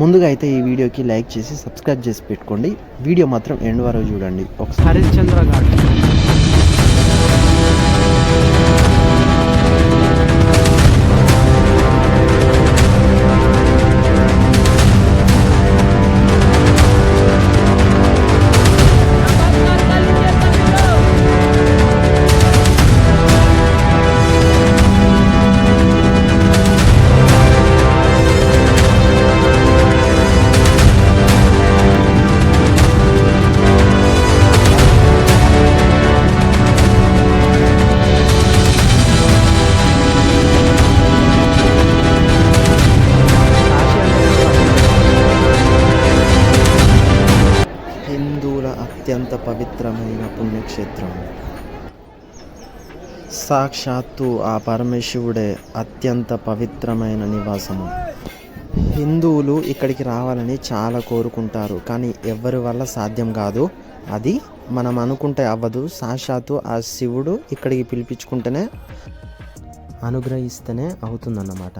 ముందుగా అయితే ఈ వీడియోకి లైక్ చేసి సబ్స్క్రైబ్ చేసి పెట్టుకోండి. వీడియో మాత్రం ఎండ్ వరకు చూడండి. ఒకసారి హరిశ్చంద్ర ఘాట్ క్షేత్రం. సాక్షాత్తు ఆ పరమేశ్వరుడే అత్యంత పవిత్రమైన నివాసము. హిందువులు ఇక్కడికి రావాలని చాలా కోరుకుంటారు కానీ ఎవరి వల్ల సాధ్యం కాదు. అది మనం అనుకుంటే అవ్వదు. సాక్షాత్తు ఆ శివుడు ఇక్కడికి పిలిపించుకుంటేనే అనుగ్రహిస్తేనే అవుతుందన్నమాట.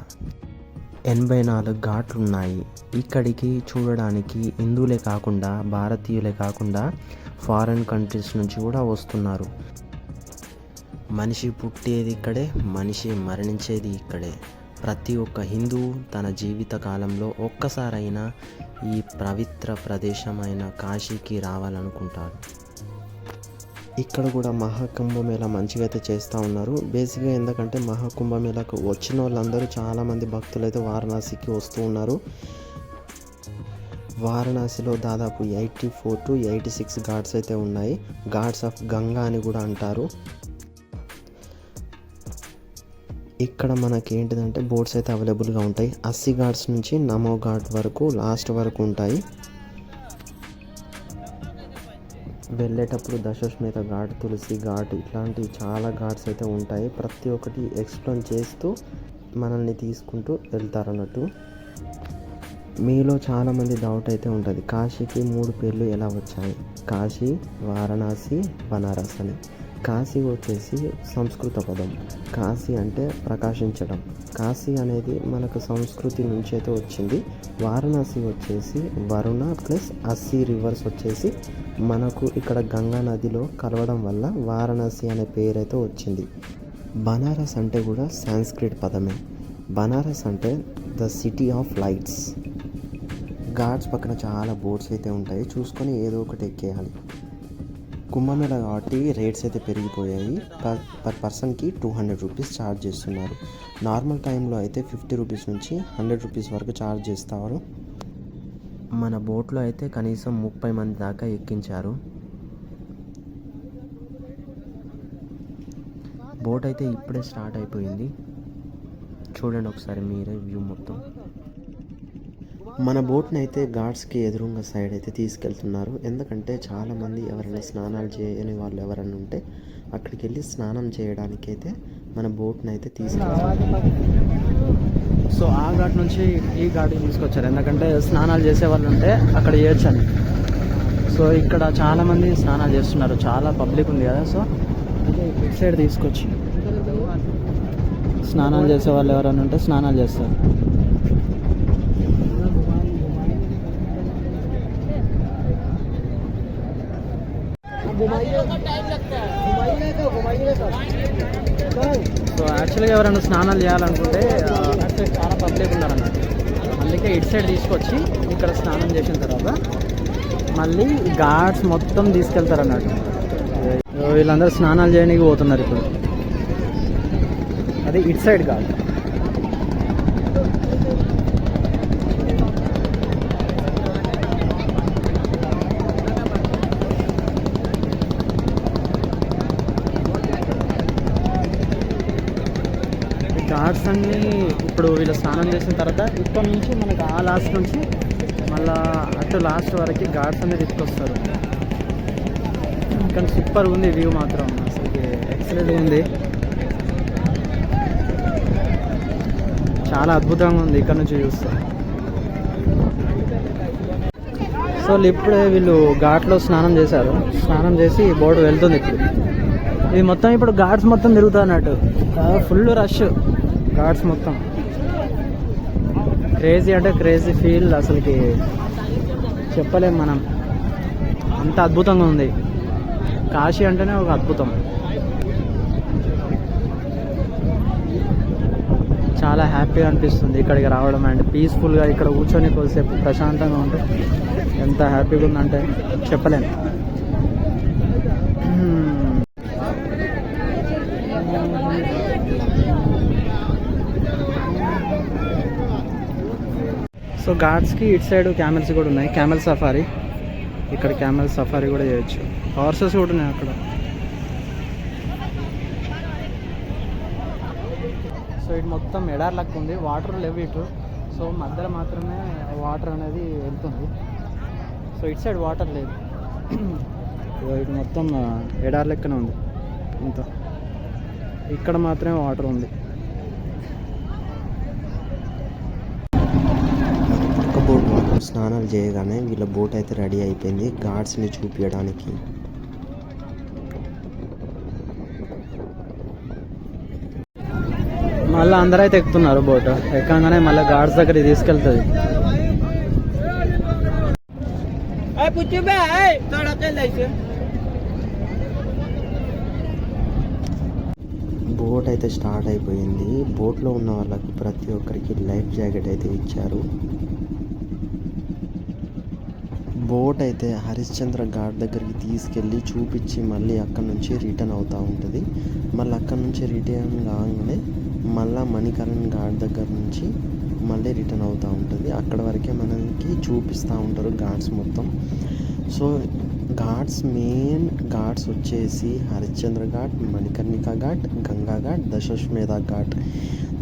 ఎనభై నాలుగు ఘాట్లు ఉన్నాయి ఇక్కడికి చూడడానికి హిందువులే కాకుండా భారతీయులే కాకుండా ఫారెన్ కంట్రీస్ నుంచి కూడా వస్తున్నారు. మనిషి పుట్టేది ఇక్కడే మనిషి మరణించేది ఇక్కడే. ప్రతి ఒక్క హిందువు తన జీవిత కాలంలో ఒక్కసారైనా ఈ పవిత్ర ప్రదేశమైన కాశీకి రావాలనుకుంటారు. ఇక్కడ కూడా మహాకుంభమేళ మంచిగా అయితే చేస్తూ ఉన్నారు. బేసిక్గా ఎందుకంటే మహాకుంభమేళకు వచ్చిన వాళ్ళందరూ చాలామంది భక్తులు అయితే వారణాసికి వస్తూ ఉన్నారు. వారణాసిలో దాదాపు eighty four to eighty six ghats అయితే ఉన్నాయి. ఘాట్స్ ఆఫ్ గంగా అని కూడా అంటారు. ఇక్కడ మనకి ఏంటిదంటే బోట్స్ అయితే అవైలబుల్గా ఉంటాయి. అస్సీ ఘాట్స్ నుంచి నమో ఘాట్ వరకు లాస్ట్ వరకు ఉంటాయి. వెళ్ళేటప్పుడు దశశ్మేధ ఘాట్ తులసి ఘాట్ ఇట్లాంటి చాలా ఘాట్స్ అయితే ఉంటాయి. ప్రతి ఒక్కటి ఎక్స్ప్లెయిన్ చేస్తూ మనల్ని తీసుకుంటూ వెళ్తారన్నట్టు. మీలో చాలామంది డౌట్ అయితే ఉంటుంది. కాశీకి మూడు పేర్లు ఎలా వచ్చాయి? కాశీ వారణాసి బనారస్ అని. కాశీ వచ్చేసి సంస్కృత పదం. కాశీ అంటే ప్రకాశించడం. కాశీ అనేది మనకు సంస్కృతి నుంచి అయితే వచ్చింది. వారణాసి వచ్చేసి వరుణ ప్లస్ అస్సీ రివర్స్ వచ్చేసి మనకు ఇక్కడ గంగా నదిలో కలవడం వల్ల వారణాసి అనే పేరైతే వచ్చింది. బనారస్ అంటే కూడా సాంస్క్రిట్ పదమే. బనారస్ అంటే the city of lights ghats పక్కన చాలా బోట్స్ అయితే ఉంటాయి. చూసుకొని ఏదో ఒకటి ఎక్కేయాలి. కుంభమేళ కాబట్టి రేట్స్ అయితే పెరిగిపోయాయి. పర్ పర్ పర్సన్కి టూ హండ్రెడ్ రూపీస్ ఛార్జ్ చేస్తున్నారు. నార్మల్ టైంలో అయితే ఫిఫ్టీ రూపీస్ నుంచి హండ్రెడ్ రూపీస్ వరకు ఛార్జ్ చేస్తారు. మన బోట్లో అయితే కనీసం ముప్పై మంది దాకా ఎక్కించారు. బోట్ అయితే ఇప్పుడే స్టార్ట్ అయిపోయింది. చూడండి ఒకసారి మీరే వ్యూ మొత్తం. మన బోట్ని అయితే ఘాట్స్కి ఎదురుగా సైడ్ అయితే తీసుకెళ్తున్నారు. ఎందుకంటే చాలామంది ఎవరైనా స్నానాలు చేయని వాళ్ళు ఎవరైనా ఉంటే అక్కడికి వెళ్ళి స్నానం చేయడానికి అయితే మన బోట్ని అయితే తీసుకెళ్తున్నారు. సో ఆ ఘాట్ నుంచి ఈ ఘాట్కి తీసుకొచ్చారు. ఎందుకంటే స్నానాలు చేసే వాళ్ళు ఉంటే అక్కడ చేయొచ్చని సో ఇక్కడ చాలామంది స్నానాలు చేస్తున్నారు. చాలా పబ్లిక్ ఉంది కదా సో ఇటు సైడ్ తీసుకొచ్చి స్నానాలు చేసే వాళ్ళు ఎవరైనా ఉంటే స్నానాలు చేస్తారు. సో యాక్చువల్గా ఎవరైనా స్నానాలు చేయాలనుకుంటే ఆ, చాలా పబ్లిక్ ఉన్నారన్నమాట. అన్నట్టు అందుకే ఇటు సైడ్ తీసుకొచ్చి ఇక్కడ స్నానం చేసిన తర్వాత మళ్ళీ గాడ్స్ మొత్తం తీసుకెళ్తారు అన్నట్టు వీళ్ళందరూ స్నానాలు చేయడానికి పోతున్నారు ఇప్పుడు. అది ఇటు సైడ్ ఘాట్ ఘాట్స్ అన్నీ ఇప్పుడు వీళ్ళు స్నానం చేసిన తర్వాత ఇప్పటి నుంచి మనకు ఆ లాస్ట్ నుంచి మళ్ళా అటు లాస్ట్ వరకు ఘాట్స్ అనేది తీసుకొస్తారు. కానీ సూపర్ ఉంది వ్యూ మాత్రం. అసలు ఎక్సలెంట్ ఉంది. చాలా అద్భుతంగా ఉంది ఇక్కడ నుంచి చూస్తే సో ఇప్పుడే వీళ్ళు ఘాట్లో స్నానం చేశారు. స్నానం చేసి బోర్డు వెళ్తుంది ఇప్పుడు. ఇది మొత్తం ఇప్పుడు ఘాట్స్ మొత్తం తిరుగుతా అన్నట్టు. ఫుల్ రష్ ఘాట్స్ మొత్తం. క్రేజీ అంటే క్రేజీ ఫీల్ అసలుకి చెప్పలేం మనం. అంత అద్భుతంగా ఉంది. కాశీ అంటేనే ఒక అద్భుతం. చాలా హ్యాపీగా అనిపిస్తుంది ఇక్కడికి రావడం అండ్ పీస్ఫుల్గా ఇక్కడ కూర్చొని కొద్దిసేపు ప్రశాంతంగా ఉంటే ఎంత హ్యాపీగా ఉందంటే చెప్పలేను సో ఘాట్స్కి ఇటు సైడ్ క్యామెల్స్ కూడా ఉన్నాయి. Camel safari. ఇక్కడ క్యామెల్ సఫారీ కూడా చేయొచ్చు. హార్సెస్ కూడా ఉన్నాయి అక్కడ. సో ఇటు మొత్తం ఎడార్ లెక్క ఉంది. వాటర్ లేవు ఇటు. సో మధ్యలో మాత్రమే వాటర్ అనేది వెళ్తుంది. సో ఇటు సైడ్ వాటర్ లేదు. ఇటు మొత్తం ఎడార్ లెక్కనే ఉంది. ఇంత ఇక్కడ మాత్రమే వాటర్ ఉంది పక్క బోట్ వాళ్ళు స్నానాలు చేయగానే వీళ్ళ బోట్ అయితే రెడీ అయిపోయింది. గాడ్స్ని చూపించడానికి మళ్ళీ అందరూ అయితే ఎక్కుతున్నారు బోట్. ఎక్కగానే మళ్ళీ గాడ్స్ దగ్గరికి తీసుకెళ్తుంది. బోట్ అయితే స్టార్ట్ అయిపోయింది. బోట్లో ఉన్న వాళ్ళకి ప్రతి ఒక్కరికి లైఫ్ జాకెట్ అయితే ఇచ్చారు. బోట్ అయితే హరిశ్చంద్ర ఘాట్ దగ్గరికి తీసుకెళ్ళి చూపించి మళ్ళీ అక్కడ నుంచి రిటర్న్ అవుతూ ఉంటుంది. మళ్ళీ అక్కడ నుంచి రిటర్న్ కాగానే మళ్ళీ మణికరణ్ ఘాట్ దగ్గర నుంచి మళ్ళీ రిటర్న్ అవుతూ ఉంటుంది. అక్కడ వరకే మనకి చూపిస్తూ ఉంటారు ఘాట్స్ మొత్తం. సో ఘాట్స్ మెయిన్ ఘాట్స్ వచ్చేసి హరిశ్చంద్ర ఘాట్ మణికర్ణిక ఘాట్ గంగా ఘాట్ దశశ్మేధ ఘాట్.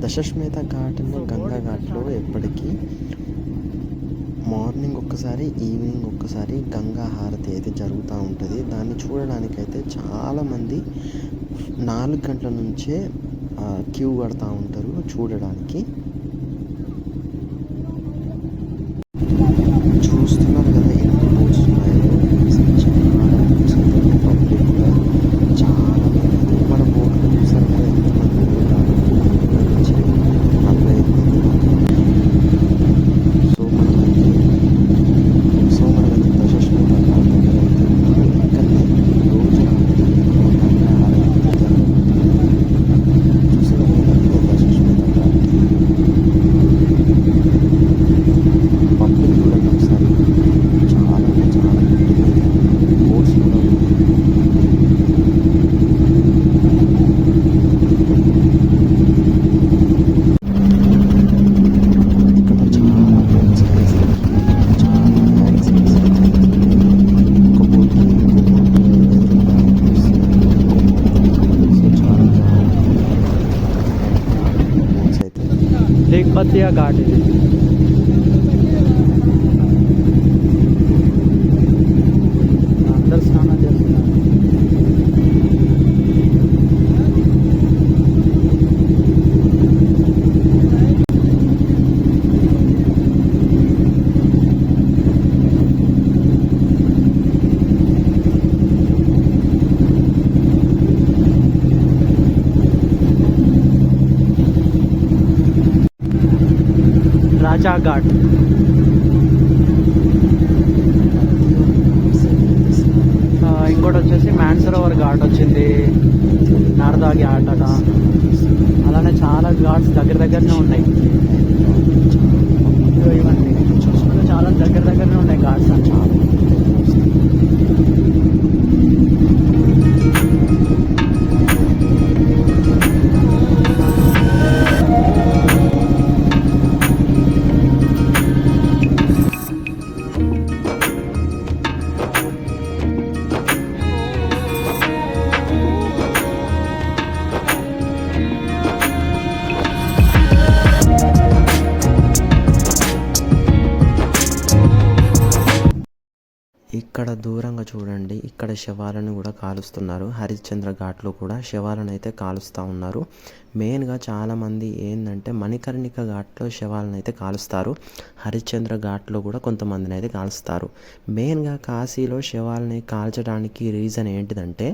దశశ్మేధ ఘాట్ అనే గంగా ఘాట్లో ఎప్పటికీ మార్నింగ్ ఒక్కసారి ఈవినింగ్ ఒక్కసారి గంగా హారతి అయితే జరుగుతూ ఉంటుంది. దాన్ని చూడడానికైతే చాలామంది నాలుగు గంటల నుంచే క్యూ కడతా ఉంటారు చూడడానికి చూస్తున్నారు కదా ఎన్ని బోట్స్ ఉన్నాయో అసలు చాలా boats అయితే పబ్లిక్ కూడా చాలా మంది మన బోట్లో చూసారు కదా ఎంతమంది ఉన్నారు ముప్పై నుంచి నలభై ఐదు మంది దాకా సో మనమైతే సో మనమైతే దశశ్వేత ఘాట్ దగ్గర అయితే ఉన్నాము ఇక్కడనే రోజు రాత్రి గంగా హారతి అయితే జరుగుతుంది చూసారు కదా ఇదే దశశ్వేత ఘాట్ పబ్లిక్ చూడండి ఒకసారి చాలా అంటే చాలా బోట్స్ కూడా ఉన్నాయి ఇక్కడ చాలా boats అయితే చాలా accidents అయితే ఒక boat కి ఇంకో boat ఎదురుగా వస్తుంది. సో చాలా boats అయితే దిగ్బతియా ఘాట్ ఇది అందరు స్నానం చేస్తున్నారు రాజా ఘాట్ ఇంకోటి వచ్చేసి మ్యాన్సరోవర్ ఘాట్ వచ్చింది. నారదా ఘాట్ అట అలానే చాలా ఘాట్స్ దగ్గర దగ్గరనే ఉన్నాయి. ఇవన్నీ. చూసుకుంటే చాలా దగ్గర దగ్గరనే ఉన్నాయి ఘాట్స్ అని కాలుస్తున్నారు. హరిశ్చంద్ర ఘాట్లో కూడా శవాలను అయితే కాలుస్తూ ఉన్నారు. మెయిన్గా చాలామంది ఏంటంటే మణికర్ణిక ఘాట్లో శవాలను అయితే కాలుస్తారు. హరిశ్చంద్ర ఘాట్లో కూడా కొంతమందిని అయితే కాలుస్తారు. మెయిన్గా కాశీలో శవాలని కాల్చడానికి రీజన్ ఏంటిదంటే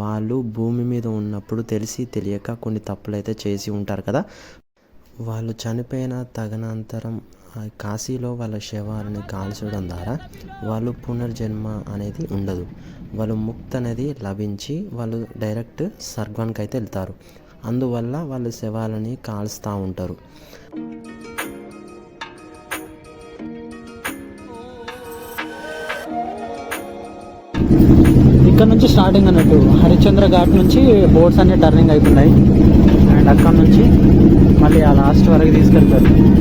వాళ్ళు భూమి మీద ఉన్నప్పుడు తెలిసి తెలియక కొన్ని తప్పులు అయితే చేసి ఉంటారు కదా. వాళ్ళు చనిపోయిన తగనంతరం కాశీలో వాళ్ళ శవాలని కాల్చడం ద్వారా వాళ్ళు పునర్జన్మ అనేది ఉండదు. వాళ్ళు ముక్తి అనేది లభించి వాళ్ళు డైరెక్ట్ స్వర్గానికి అయితే వెళ్తారు. అందువల్ల వాళ్ళు శవాలని కాల్స్తూ ఉంటారు. ఇక్కడ నుంచి స్టార్టింగ్ అన్నట్టు హరిశ్చంద్ర ఘాట్ నుంచి బోట్స్ అన్ని టర్నింగ్ అవుతున్నాయి అండ్ అక్కడ నుంచి మళ్ళీ ఆ లాస్ట్ వరకు తీసుకెళ్తారు.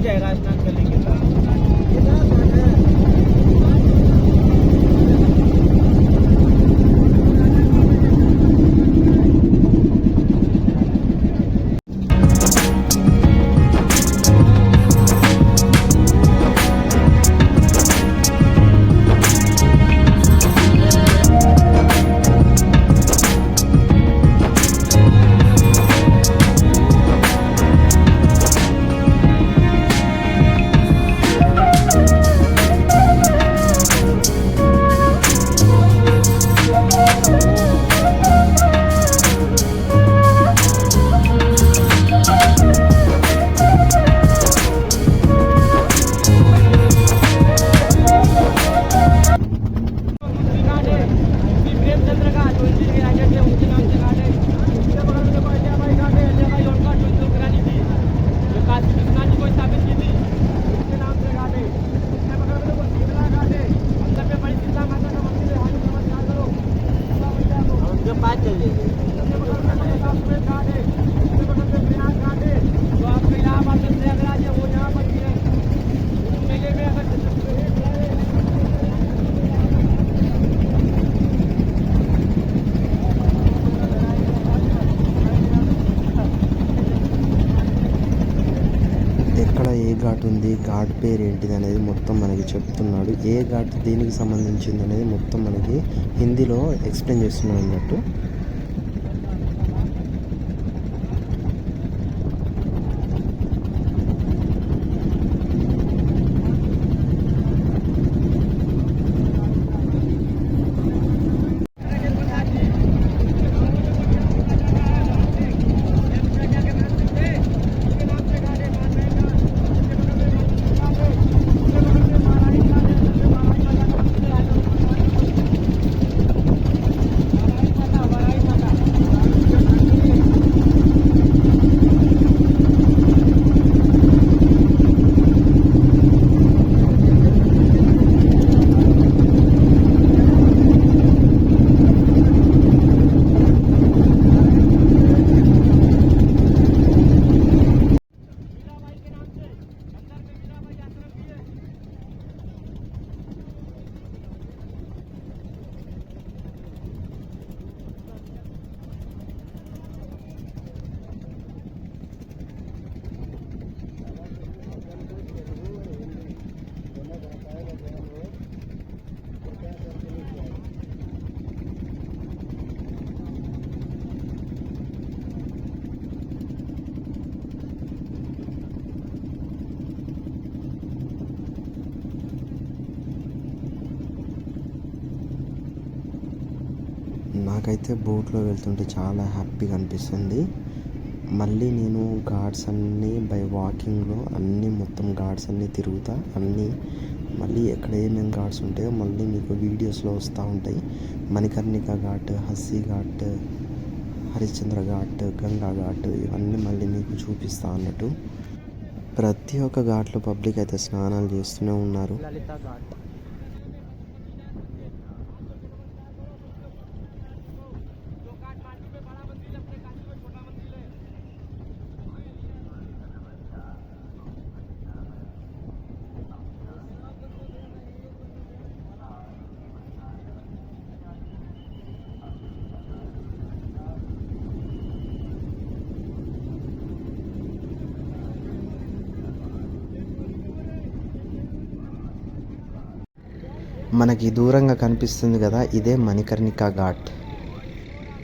जाएगा स्नान ఘాట్ ఉంది. ఘాట్ పేరు ఏంటిది అనేది మొత్తం మనకి చెప్తున్నాడు. ఏ ఘాట్ దేనికి సంబంధించింది అనేది మొత్తం మనకి హిందీలో ఎక్స్ప్లెయిన్ చేస్తున్నాడు అన్నట్టు. నాకైతే బోట్లో వెళ్తుంటే చాలా హ్యాపీగా అనిపిస్తుంది. మళ్ళీ నేను ఘాట్స్ అన్నీ బై వాకింగ్లో అన్నీ మొత్తం ఘాట్స్ అన్నీ తిరుగుతా అన్నీ మళ్ళీ ఎక్కడ ఏమేమి ఘాట్స్ ఉంటాయో మళ్ళీ మీకు వీడియోస్లో వస్తూ ఉంటాయి. మణికర్ణిక ఘాట్ హస్సీ ఘాట్ హరిశ్చంద్ర ఘాట్ గంగా ఘాట్ ఇవన్నీ మళ్ళీ మీకు చూపిస్తా అన్నట్టు. ప్రతి ఒక్క ఘాట్లో పబ్లిక్ అయితే స్నానాలు చేస్తూనే ఉన్నారు. మనకి దూరంగా కనిపిస్తుంది కదా ఇదే మణికర్ణిక ఘాట్.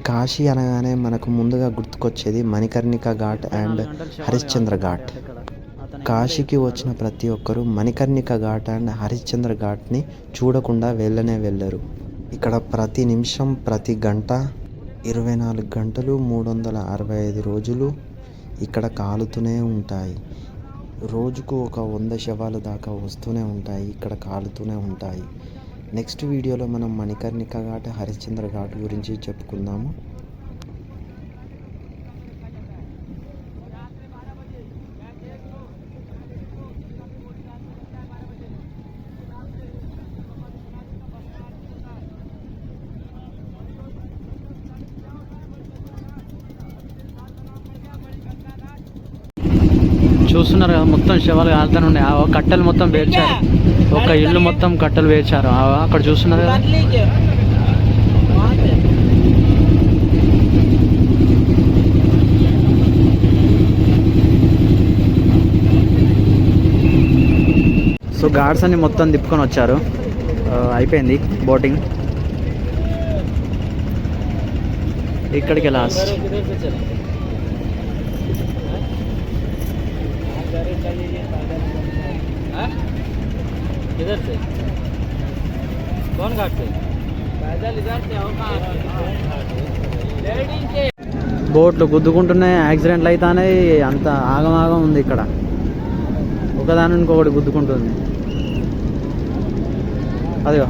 కాశీ అనగానే మనకు ముందుగా గుర్తుకొచ్చేది మణికర్ణిక ఘాట్ అండ్ హరిశ్చంద్ర ఘాట్. కాశీకి వచ్చిన ప్రతి ఒక్కరూ మణికర్ణిక ఘాట్ అండ్ హరిశ్చంద్ర ఘాట్ని చూడకుండా వెళ్ళనే వెళ్ళరు. ఇక్కడ ప్రతి నిమిషం ప్రతి గంట ఇరవై నాలుగు గంటలు మూడు వందల అరవై ఐదు రోజులు ఇక్కడ కాలుతూనే ఉంటాయి. రోజుకు ఒక వంద శవాలు దాకా వస్తూనే ఉంటాయి ఇక్కడ కాలుతూనే ఉంటాయి. నెక్స్ట్ వీడియోలో మనం మణికర్ణిక ఘాట్ హరిశ్చంద్ర ఘాట్ గురించి చెప్పుకుందాము చూస్తున్నారు కదా మొత్తం శవాలు కాలుతూనే ఉన్నాయి. ఆ కట్టెలు మొత్తం పేర్చారు. ఒక ఇల్లు మొత్తం కట్టెలు పేర్చారు. ఆ అక్కడ చూస్తున్నారు కదా? సో గార్డ్స్ అన్ని మొత్తం తిప్పుకొని వచ్చారు. అయిపోయింది బోటింగ్. ఇక్కడికి లాస్ట్ किधर से कौन घाट से पैदल इधर से और कहाँ लेडीज के బోట్లు గుద్దుకుంటున్నాయి యాక్సిడెంట్లు అవుతాయి అంత ఆగమాగం ఉంది ఇక్కడ ఒకదాని ఇంకొకటి గుద్దుకుంటుంది అదిగో